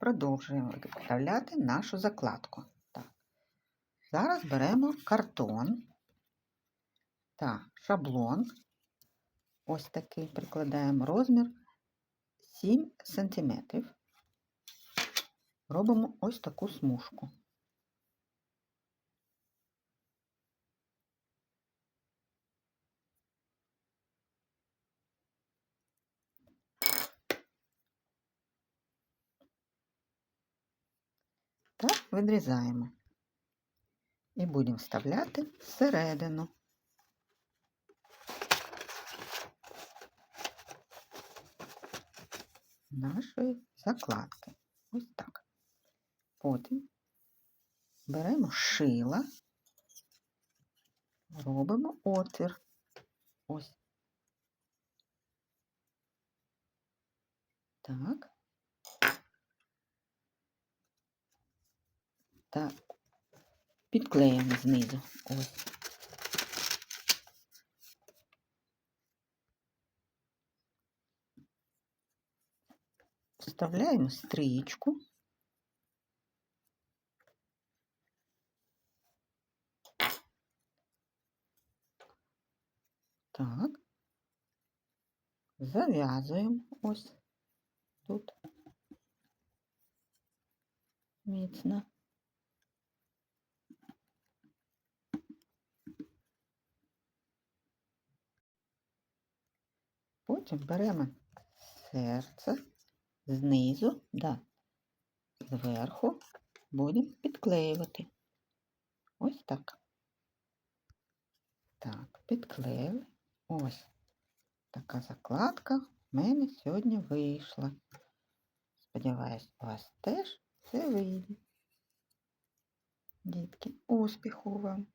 продовжуємо виготовляти нашу закладку. Так. Зараз беремо картон та шаблон. Ось такий прикладаємо розмір 7 см. Робимо ось таку смужку. Та відрізаємо. І будемо вставляти всередину. Нашої закладки. Ось так. Потім беремо шила, робимо отвір. Ось. Так. Та підклеїмо знизу. Ось. Вставляємо стрічку. Так. Зав'язуємо ось тут міцно. Потім беремо серце знизу, да, зверху будемо підклеювати. Ось так. Так, підклеїли. Ось така закладка в мене сьогодні вийшла. Сподіваюсь, у вас теж все вийде. Дітки, успіху вам!